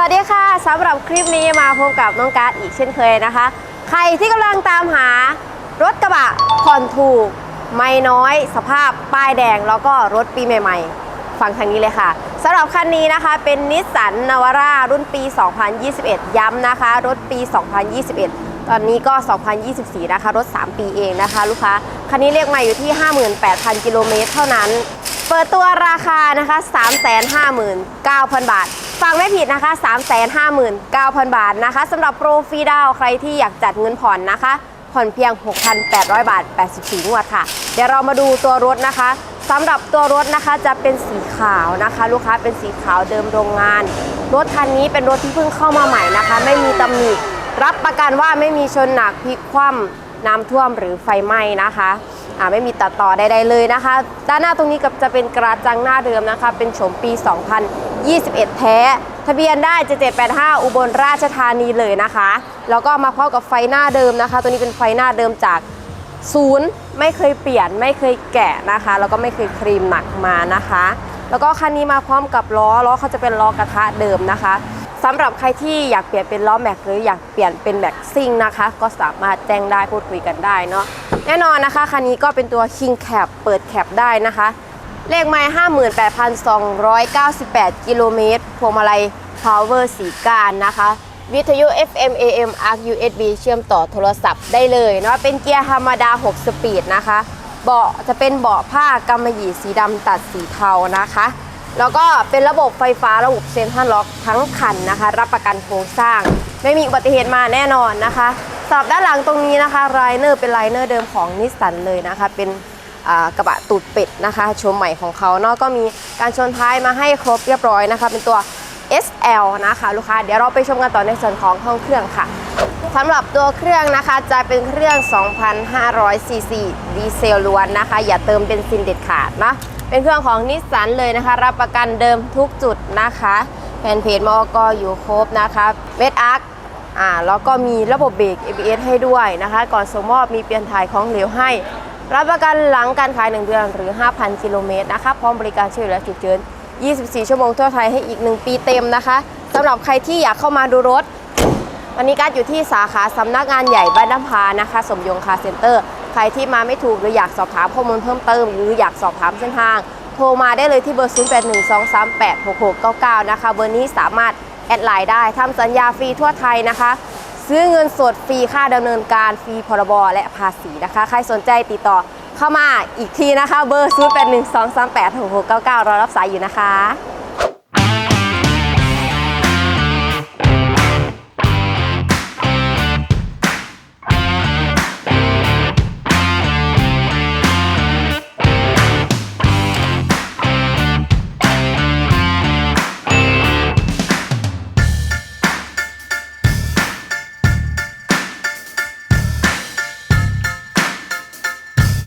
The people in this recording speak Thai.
วัสดีค่ะสำหรับคลิปนี้มาพบกับน้องการ์ดอีกเช่นเคยนะคะ ใครที่กำลังตามหารถกระบะผ่อนถูก ไม่น้อย สภาพป้ายแดงแล้วก็รถปีใหม่ๆ ฟังทางนี้เลยค่ะสำหรับคันนี้นะคะเป็นนิสสันนาวาร่ารุ่นปี 2021 ย้ำนะคะ รถปี 2021 ตอนนี้ก็ 2024 นะคะ รถ 3 ปีเองนะคะ ลูกค้า คันนี้เรียกมาอยู่ที่ 58,000 กิโลเมตรเท่านั้น เปิดตัวราคานะคะ 359,000 บาท ฟังไม่ผิดนะคะ 359,000 บาทนะคะสำหรับโปรฟรีดาวใครที่อยากจัดเงินผ่อนนะคะ ผ่อนเพียง 6,800 บาท 84งวดค่ะ เดี๋ยวเรามาดูตัวรถนะคะสำหรับตัวรถนะคะจะเป็นสีขาวนะคะ ลูกค้าเป็นสีขาวเดิมโรงงาน รถคันนี้เป็นรถที่เพิ่งเข้ามาใหม่นะคะ ไม่มีตำหนิรับประกันว่าไม่มีชนหนักพลิกคว่ำน้ำท่วมหรือไฟไหม้นะคะ อ่าไม่มีตัดต่อใดๆเลยนะคะ ด้านหน้าตรงนี้กับจะเป็นกระจังหน้าเดิมนะคะ เป็นโฉมปี 2021 แท้ ทะเบียนได้ 7785 อุบลราชธานีเลยนะคะ แล้วก็มาพร้อมกับไฟหน้าเดิมนะคะ ตัวนี้เป็นไฟหน้าเดิมจากศูนย์ไม่เคยเปลี่ยนไม่เคยแกะนะคะ แล้วก็ไม่เคยครีมหนักมานะคะ แล้วก็คันนี้มาพร้อมกับล้อล้อเขาจะเป็นล้อกระทะเดิมนะคะ สำหรับใครที่อยากเปลี่ยนเป็นล้อแม็กหรืออยากเปลี่ยนเป็นแม็กซิ่งนะคะ ก็สามารถแจ้งได้พูดคุยกันได้เนาะแน่นอนนะคะคันนี้ก็เป็นตัว King Cap เปิดแคปได้นะคะ เลขไม้58,298 กิโลเมตรพวงมาลัย Power สีกานนะคะ วิทยุ FM AM ARC USB เชื่อมต่อโทรศัพท์ได้เลยเนาะเป็นเกียร์ธรรมดา 6 สปีดนะคะ เบาะจะเป็นเบาะผ้ากำมะหยี่สีดำตัดสีเทานะคะ แล้วก็เป็นระบบไฟฟ้าระบบเซ็นทรัลล็อกทั้งคันนะคะ รับประกันโครงสร้าง ไม่มีอุบัติเหตุมาแน่นอนนะคะสอบด้านหลังตรงนี้นะคะไลเนอร์เป็นไลเนอร์เดิมของนิสสันเลยนะคะ เป็นกระบะตูดเป็ดนะคะชมใหม่ของเขาเนาะก็มีการชนท้ายมาให้ครบเรียบร้อยนะคะ เป็นตัว SL นะคะลูกค้าเดี๋ยวเราไปชมกันต่อในส่วนของห้องเครื่องค่ะสำหรับตัวเครื่องนะคะจะเป็นเครื่อง 2,500ซีซีดีเซลล้วนนะคะ อย่าเติมเบนซินเด็ดขาดนะ เป็นเครื่องของนิสสันเลยนะคะ รับประกันเดิมทุกจุดนะคะแผ่นเพจมอกอยู่ครบนะคะเวทอาร์คอ่าแล้วก็มีระบบเบรก ABS ให้ด้วยนะคะ ก่อนส่งมอบมีเปลี่ยนถ่ายของเหลวให้ รับประกันหลังการขาย 1 เดือนหรือ 5,000 กิโลเมตรนะคะพร้อมบริการช่วยเหลือฉุกเฉิน 24 ชั่วโมงทั่วไทยให้อีก 1 ปีเต็มนะคะสำหรับใครที่อยากเข้ามาดูรถ วันนี้การอยู่ที่สาขาสำนักงานใหญ่บ้านน้ำพานะคะ สมยงคาเซ็นเตอร์ ใครที่มาไม่ถูกหรืออยากสอบถามข้อมูลเพิ่มเติม หรืออยากสอบถามเส้นทาง โทรมาได้เลยที่เบอร์ 0812386699 นะคะ เบอร์นี้สามารถแอดไลน์ได้ทำสัญญาฟรีทั่วไทยนะคะ ซื้อเงินสดฟรีค่าดำเนินการฟรีพรบและภาษีนะคะ ใครสนใจติดต่อเข้ามาอีกทีนะคะ เบอร์ 0812386699 รอรับสายอยู่นะคะ